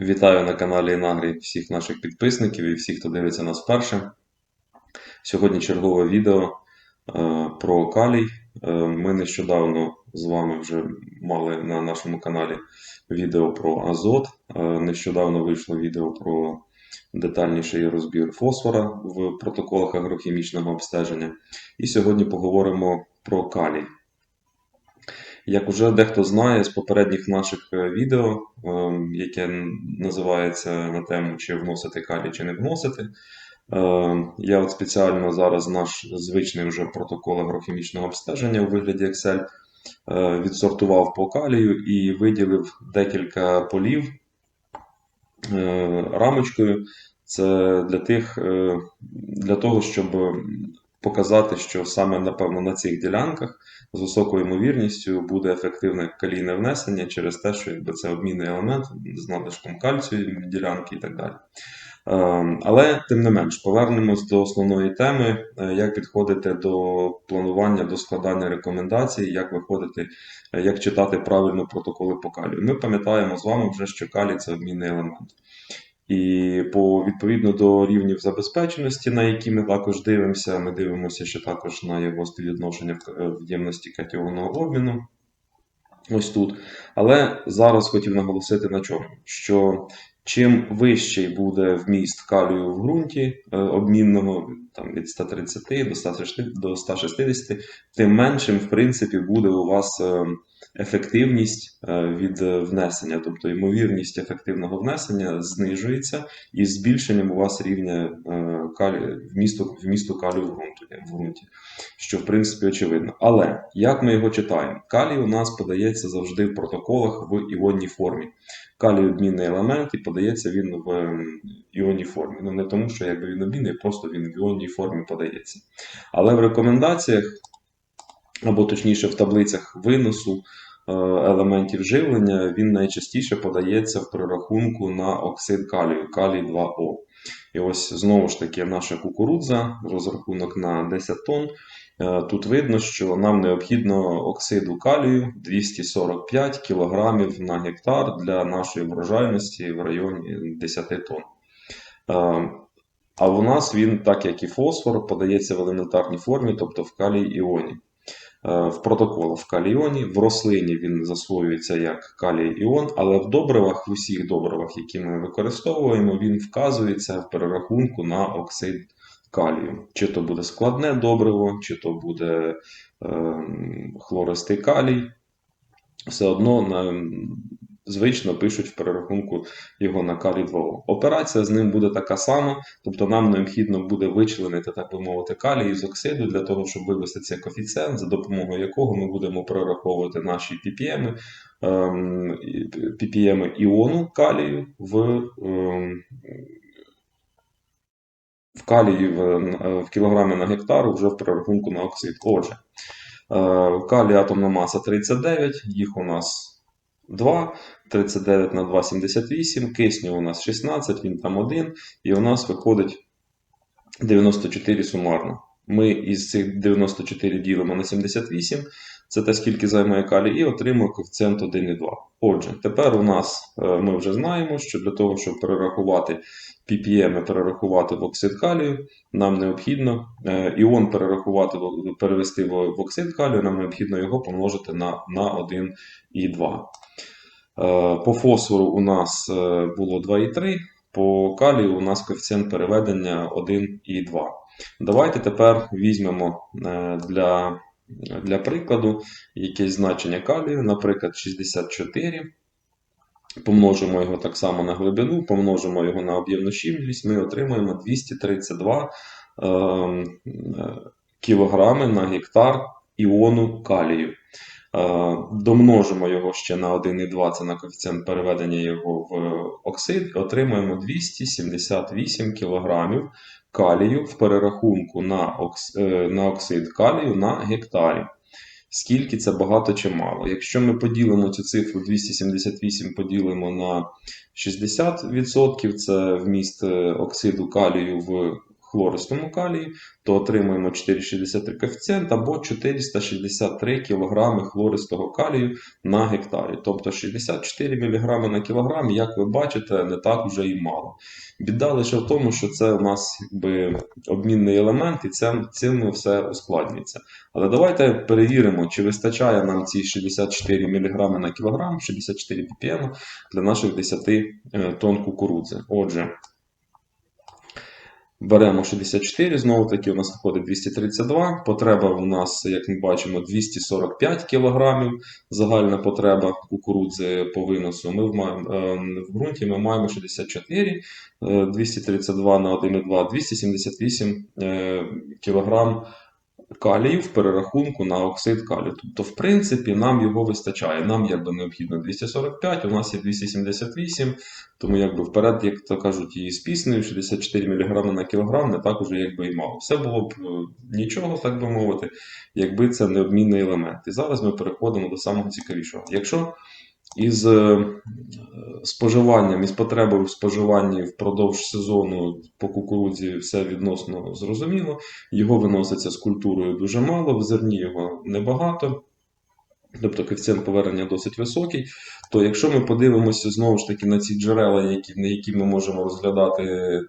Вітаю на каналі Інагрі всіх наших підписників і всіх, хто дивиться нас вперше. Сьогодні чергове відео е, про калій. Е, Ми нещодавно з вами вже мали на нашому каналі відео про азот. Е, Нещодавно вийшло відео про детальніший розбір фосфора в протоколах агрохімічного обстеження. І сьогодні поговоримо про калій. Як уже дехто знає з попередніх наших е, відео, е, яке називається на тему чи вносити калій, чи не вносити, е, я от спеціально зараз наш звичний вже протокол агрохімічного обстеження у вигляді Excel відсортував по калію і виділив декілька полів рамочкою. Це для тих, для того, щоб показати, що саме напевно на цих ділянках з високою ймовірністю буде ефективне калійне внесення через те, що якби це обмінний елемент з надлишком кальцію ділянки і так далі. Е, Але тим не менш, повернемось до основної теми, е, як підходити до планування, до складання рекомендацій, як виходити, е, як читати правильно протоколи по калію. Ми пам'ятаємо з вами вже, що калій це обмінний елемент. І по відповідно до рівнів забезпеченості, на які ми також дивимося, ми дивимося ще також на його співвідношення в е, ємності катіонного обміну. Ось тут. Але зараз хотів наголосити на чому? Що чим вищий буде вміст калію в ґрунті е, обмінного там, від 130 до 160, до 160, тим меншим, в принципі, буде у вас е, ефективність е, від внесення, тобто ймовірність ефективного внесення знижується і збільшенням у вас рівня е, вмісту, вмісту калію в ґрунті, що в принципі очевидно. Але як ми його читаємо? Калій у нас подається завжди в протоколах в іонній формі. Калій обмінний елемент і подається він в іонній формі. Ну не тому, що якби він обмінний, просто він в іонній формі подається. Але в рекомендаціях, або точніше в таблицях виносу е, елементів живлення, він найчастіше подається в прорахунку на оксид калію, калій 2О. І ось знову ж таки наша кукурудза, розрахунок на 10 тонн. Е, Тут видно, що нам необхідно оксиду калію 245 кг на гектар для нашої врожайності в районі 10 тонн. Е, А у нас він, так як і фосфор, подається в елементарній формі, тобто в калій іоні. Е, В протоколах в калій-іоні, в рослині він засвоюється як калій іон, але в добривах, в усіх добривах, які ми використовуємо, він вказується в перерахунку на оксид калію. Чи то буде складне добриво, чи то буде е, хлористий калій. Все одно звично пишуть в перерахунку його на калій 2О. Операція з ним буде така сама, тобто нам необхідно буде вичленити, так би мовити, калій із оксиду для того, щоб вивести цей коефіцієнт, за допомогою якого ми будемо прораховувати наші ppm, ем, ppm іону калію в, ем, в калії в, в кілограмі на гектар вже в перерахунку на оксид. Отже, е, калій атомна маса 39, їх у нас 2, 39 на 2 – 78, кисню у нас 16, він там 1, і у нас виходить 94 сумарно. Ми із цих 94 ділимо на 78, це те, скільки займає калій, і отримуємо коефіцієнт 1,2. Отже, тепер у нас е, ми вже знаємо, що для того, щоб перерахувати ppm, перерахувати в оксид калію, нам необхідно е, іон перерахувати, перевести в оксид калію, нам необхідно його помножити на, на 1,2. Е, По фосфору у нас е, було 2,3, по калію у нас коефіцієнт переведення 1,2. Давайте тепер візьмемо е, для, для прикладу якесь значення калію, наприклад, 64. Помножимо його так само на глибину, помножимо його на об'ємну щільність, ми отримаємо 232 ем, кілограми на гектар іону калію. Е, Домножимо його ще на 1,2, це на коефіцієнт переведення його в оксид, і отримаємо 278 кг калію в перерахунку е, на оксид калію на гектарі. Скільки це багато чи мало? Якщо ми поділимо цю цифру 278 поділимо на 60%, це вміст е, оксиду калію в хлористому калії, то отримуємо 4,63 коефіцієнт або 463 кг хлористого калію на гектарі. Тобто 64 мг на кілограм, як ви бачите, не так вже і мало. Біда лише в тому, що це у нас якби, обмінний елемент, і цим все ускладнюється. Але давайте перевіримо, чи вистачає нам ці 64 мг на кілограм, 64 ppm для наших 10 е, тонн кукурудзи. Отже, беремо 64, знову таки у нас виходить 232. Потреба у нас, як ми бачимо, 245 кг. Загальна потреба кукурудзи по виносу. Ми в, ма- е, в ґрунті ми маємо 64, е, 232 на 1,2, 278 е, кг калію в перерахунку на оксид калію. Тобто, в принципі, нам його вистачає. Нам якби необхідно 245, у нас є 278, тому якби вперед, як то кажуть, і з піснею 64 мг на кілограм не так уже якби і мало. Все було б е, нічого, так би мовити, якби це не обмінний елемент. І зараз ми переходимо до самого цікавішого. Якщо із е, споживанням, із потребою в споживанні впродовж сезону по кукурудзі все відносно зрозуміло. Його виноситься з культурою дуже мало, в зерні його небагато. Тобто коефіцієнт повернення досить високий. То якщо ми подивимося знову ж таки на ці джерела, які, на які ми можемо розглядати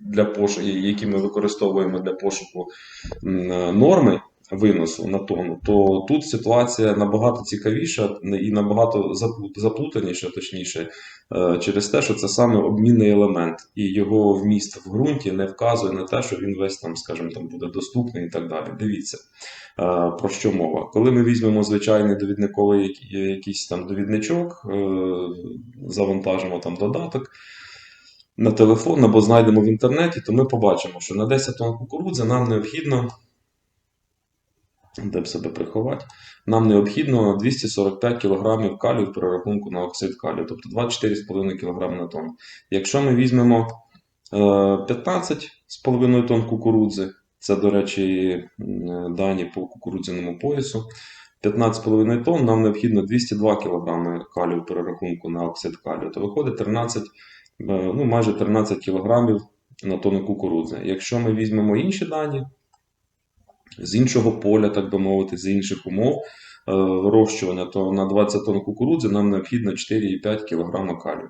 для пошуку, які ми використовуємо для пошуку норми виносу на тонну, то тут ситуація набагато цікавіша і набагато заплут- заплутаніша, точніше, е, через те, що це саме обмінний елемент, і його вміст в ґрунті не вказує на те, що він весь там, скажімо, там буде доступний і так далі. Дивіться, е, про що мова. Коли ми візьмемо звичайний довідниковий якийсь там довідничок, е, завантажимо там додаток. На телефон або знайдемо в інтернеті, то ми побачимо, що на 10 тонн кукурудзи нам необхідно де б себе приховати, нам необхідно 245 кг калію в перерахунку на оксид калію, тобто 24,5 кг на тонну. Якщо ми візьмемо е, 15,5 тонн кукурудзи, це, до речі, дані по кукурудзяному поясу, 15,5 тонн нам необхідно 202 кг калію в перерахунку на оксид калію, то виходить 13, е, ну, майже 13 кг на тонну кукурудзи. Якщо ми візьмемо інші дані, з іншого поля, так би мовити, з інших умов е, вирощування, то на 20 тонн кукурудзи нам необхідно 4,5 кг калію.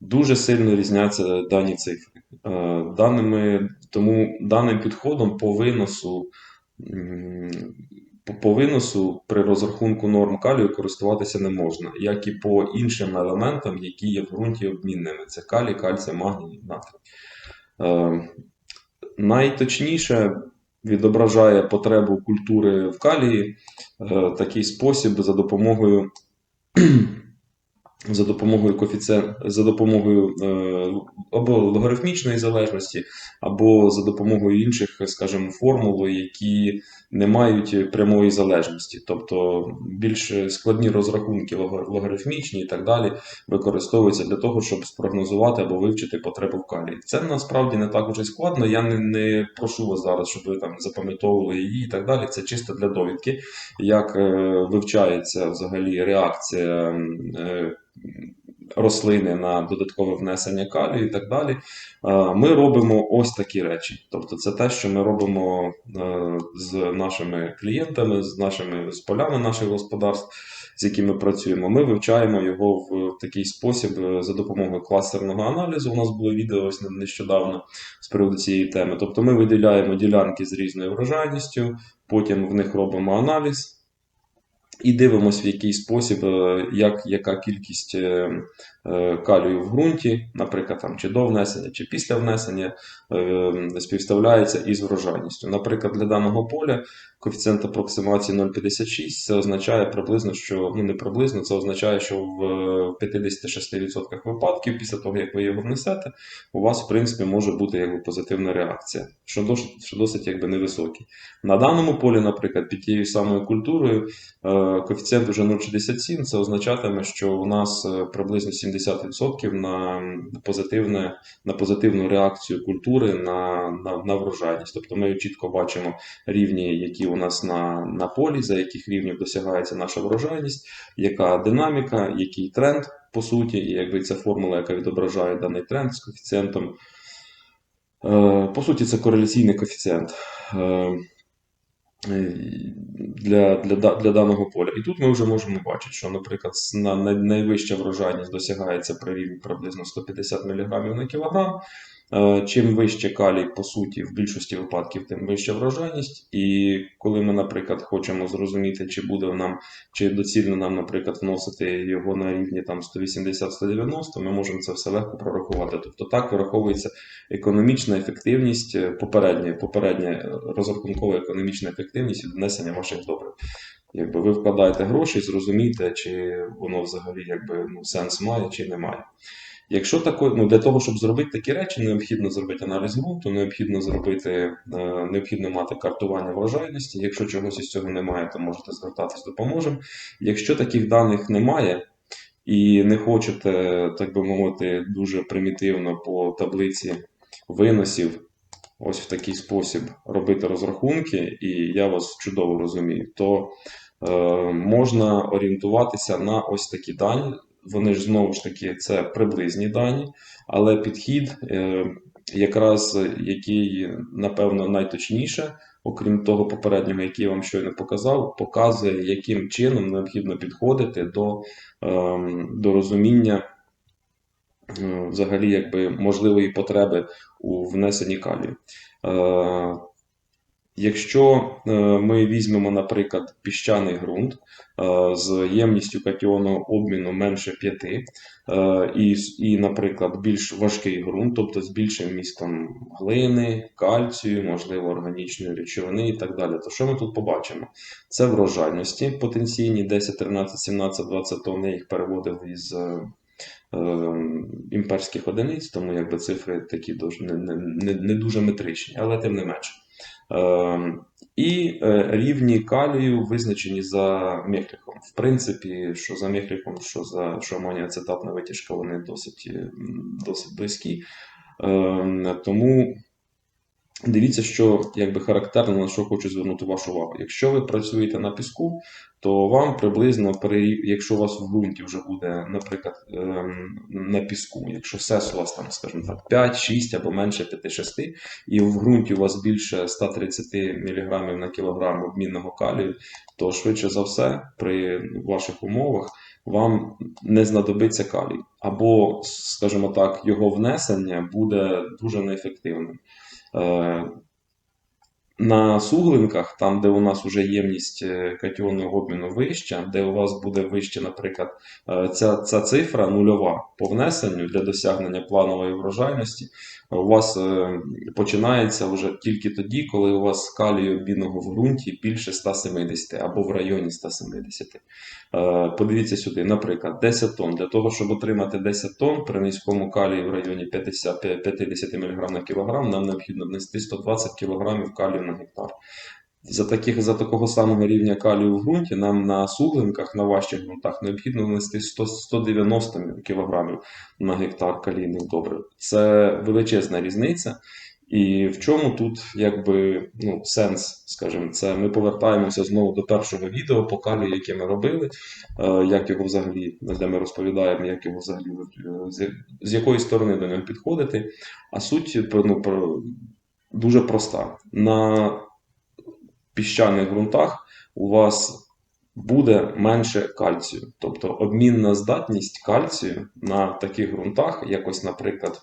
Дуже сильно різняться дані цифри. Е, Даними, тому даним підходом по виносу, по- виносу при розрахунку норм калію користуватися не можна, як і по іншим елементам, які є в ґрунті обмінними. Це калій, кальцій, магній, натрій. Е, Найточніше відображає потребу культури в калії е, такий спосіб за допомогою. За допомогою коефіцієнт, за допомогою е, або логарифмічної залежності, або за допомогою інших, скажімо, формул, які не мають прямої залежності. Тобто більш складні розрахунки логарифмічні і так далі використовуються для того, щоб спрогнозувати або вивчити потребу в калії. Це насправді не так уже складно. Я не, не прошу вас зараз, щоб ви там запам'ятовували її і так далі. Це чисто для довідки, як е, вивчається взагалі реакція. Рослини на додаткове внесення калію і так далі. Е, Ми робимо ось такі речі. Тобто, це те, що ми робимо е, з нашими клієнтами, з нашими з полями наших господарств, з якими працюємо. Ми вивчаємо його в такий спосіб е, за допомогою кластерного аналізу. У нас було відео ось нещодавно з приводу цієї теми. Тобто, ми виділяємо ділянки з різною врожайністю, потім в них робимо аналіз. І дивимося, в який спосіб, е, як, яка кількість е, е, калію в ґрунті, наприклад, там, чи до внесення, чи після внесення, співставляється із врожайністю. Наприклад, для даного поля коефіцієнт апроксимації 0,56 це означає приблизно, що ну не приблизно, це означає, що в е, 56% випадків, після того, як ви його внесете, у вас, в принципі, може бути якби, позитивна реакція, що досить, що досить якби, невисокий. На даному полі, наприклад, під тією самою культурою. Е, Коефіцієнт вже 0,67, це означатиме, що у нас е, приблизно 70% на позитивне, на позитивну реакцію культури на, на, на врожайність. Тобто ми чітко бачимо рівні, які у нас на, на полі, за яких рівнів досягається наша врожайність, яка динаміка, який тренд по суті, і якби ця формула, яка відображає даний тренд з коефіцієнтом Е, По суті, це кореляційний коефіцієнт е, для, для, для даного поля. І тут ми вже можемо бачити, що, наприклад, найвища врожайність досягається при рівні приблизно 150 мг на кілограм. Е, Чим вище калій, по суті, в більшості випадків, тим вища врожайність. І коли ми, наприклад, хочемо зрозуміти, чи буде нам, чи доцільно нам, наприклад, вносити його на рівні там 180-190, ми можемо це все легко прорахувати. Тобто так вираховується економічна ефективність, е, попередня, попередня розрахункова економічна ефективність від внесення ваших добрив. Якби ви вкладаєте гроші, зрозумійте, чи воно взагалі якби, ну, сенс має, чи не має. Якщо тако, ну, для того, щоб зробити такі речі, необхідно зробити аналіз ґрунту, необхідно зробити, е, необхідно мати картування врожайності. Якщо чогось із цього немає, то можете звертатись, допоможемо. Якщо таких даних немає і не хочете, так би мовити, дуже примітивно по таблиці виносів, ось в такий спосіб робити розрахунки, і я вас чудово розумію, то е, можна орієнтуватися на ось такі дані. Вони ж знову ж таки це приблизні дані, але підхід, е, якраз який, напевно, найточніше, окрім того попереднього, який я вам щойно показав, показує, яким чином необхідно підходити до, е, до розуміння е, взагалі якби можливої потреби у внесенні калію. Е, Якщо ми візьмемо, наприклад, піщаний ґрунт з ємністю катіонного обміну менше 5, е, і, і, наприклад, більш важкий ґрунт, тобто з більшим містом глини, кальцію, можливо, органічної речовини і так далі, то що ми тут побачимо? Це врожайності потенційні 10, 13, 17, 20 тонн, я їх переводив із е, е, імперських одиниць, тому якби цифри такі дуже, не, не, не, не дуже метричні, але тим не менше. І е, рівні калію визначені за мехліком. В принципі, що за мехліком, що за що амоніацетатна витяжка, вони досить, досить близькі. Е, Тому дивіться, що якби характерно, на що хочу звернути вашу увагу. Якщо ви працюєте на піску, то вам приблизно, при, якщо у вас в ґрунті вже буде, наприклад, ем, на піску, якщо сес у вас там, скажімо так, 5, 6 або менше 5-6, і в ґрунті у вас більше 130 мг на кілограм обмінного калію, то швидше за все, при ваших умовах вам не знадобиться калій. Або, скажімо так, його внесення буде дуже неефективним. Е, на суглинках, там, де у нас вже ємність е, катіонного обміну вища, де у вас буде вище, наприклад, е, ця, ця цифра нульова по внесенню для досягнення планової врожайності, у вас е, починається вже тільки тоді, коли у вас калію обмінного в ґрунті більше 170 або в районі 170. Е, Подивіться сюди, наприклад, 10 тонн. Для того, щоб отримати 10 тонн при низькому калії в районі 50, 50 мг на кілограм, нам необхідно внести 120 кг калію на гектар. За, таких, за такого самого рівня калію в ґрунті нам на суглинках, на важчих ґрунтах необхідно внести 100, 190 кг на гектар калійних добрив. Це величезна різниця. І в чому тут якби ну, сенс, скажімо, це ми повертаємося знову до першого відео по калію, яке ми робили, е, як його взагалі, де ми розповідаємо, як його взагалі е, з, якої сторони до нього підходити. А суть ну, дуже проста. На піщаних ґрунтах у вас буде менше кальцію. Тобто обмінна здатність кальцію на таких ґрунтах, якось, наприклад,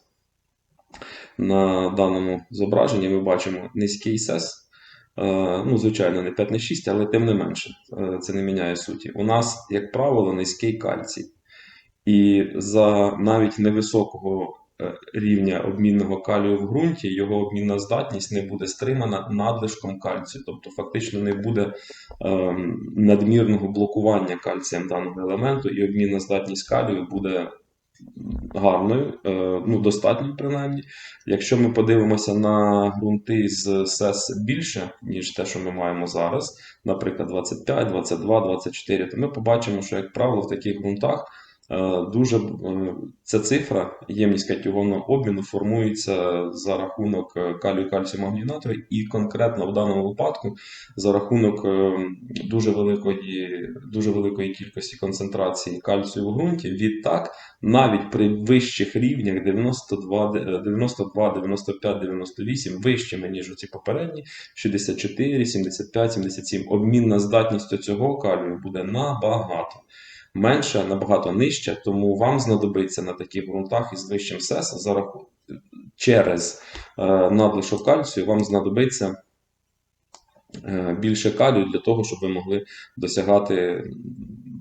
на даному зображенні ми бачимо низький сес. Е, Ну, звичайно, не 5 не 6, але тим не менше, е, це не міняє суті. У нас, як правило, низький кальцій. І за навіть невисокого рівня обмінного калію в ґрунті його обмінна здатність не буде стримана надлишком кальцію. Тобто, фактично не буде ем, надмірного блокування кальцієм даного елементу, і обмінна здатність калію буде гарною, е, ну, достатньою принаймні. Якщо ми подивимося на ґрунти з СЕС більше, ніж те, що ми маємо зараз, наприклад, 25, 22, 24, то ми побачимо, що, як правило, в таких ґрунтах Е, Дуже е, ця цифра, ємність катіонного обміну, формується за рахунок е, калію, кальцію, магнію, натрію, і конкретно в даному випадку за рахунок е, дуже великої, дуже великої кількості концентрації кальцію в ґрунті. Відтак, навіть при вищих рівнях 92, 92 95, 98, вищими, ніж оці попередні, 64, 75, 77. Обмінна здатність цього калію буде набагато менша, набагато нижча, тому вам знадобиться на таких ґрунтах із вищим СЕС за рахунок через е, надлишок кальцію вам знадобиться е, більше калію для того, щоб ви могли досягати,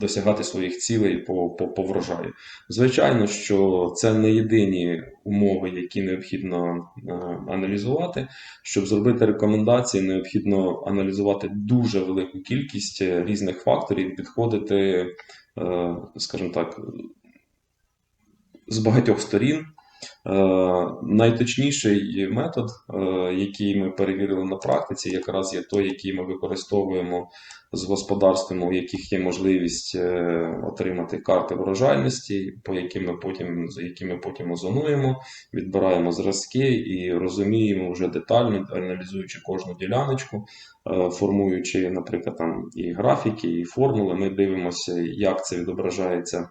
досягати своїх цілей по, по, по врожаю. Звичайно, що це не єдині умови, які необхідно е, аналізувати. Щоб зробити рекомендації, необхідно аналізувати дуже велику кількість е, різних факторів, підходити, е, скажімо так, з багатьох сторін. Е, Найточніший метод, е, який ми перевірили на практиці, якраз є той, який ми використовуємо з господарствами, у яких є можливість е, отримати карти врожайності, по яким ми потім, які ми потім озонуємо, відбираємо зразки і розуміємо вже детально, аналізуючи кожну діляночку, формуючи, наприклад, там і графіки, і формули, ми дивимося, як це відображається.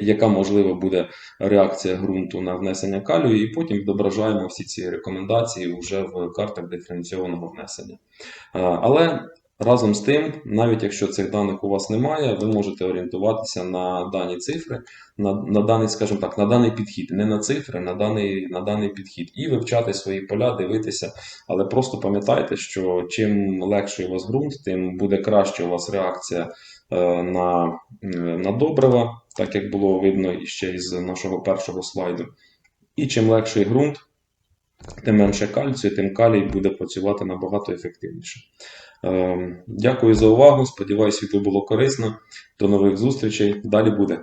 Яка можливо буде реакція ґрунту на внесення калію, і потім відображаємо всі ці рекомендації вже в картах диференційованого внесення. Але разом з тим, навіть якщо цих даних у вас немає, ви можете орієнтуватися на дані цифри, на, на даний, скажімо так, на даний підхід, не на цифри, на даний, на даний підхід, і вивчати свої поля, дивитися. Але просто пам'ятайте, що чим легший у вас ґрунт, тим буде краще у вас реакція е, на, е, на добрива, так як було видно ще із нашого першого слайду. І чим легший ґрунт, тим менше кальцію, тим калій буде працювати набагато ефективніше. Ем, Дякую за увагу. Сподіваюсь, відео було корисно. До нових зустрічей. Далі буде.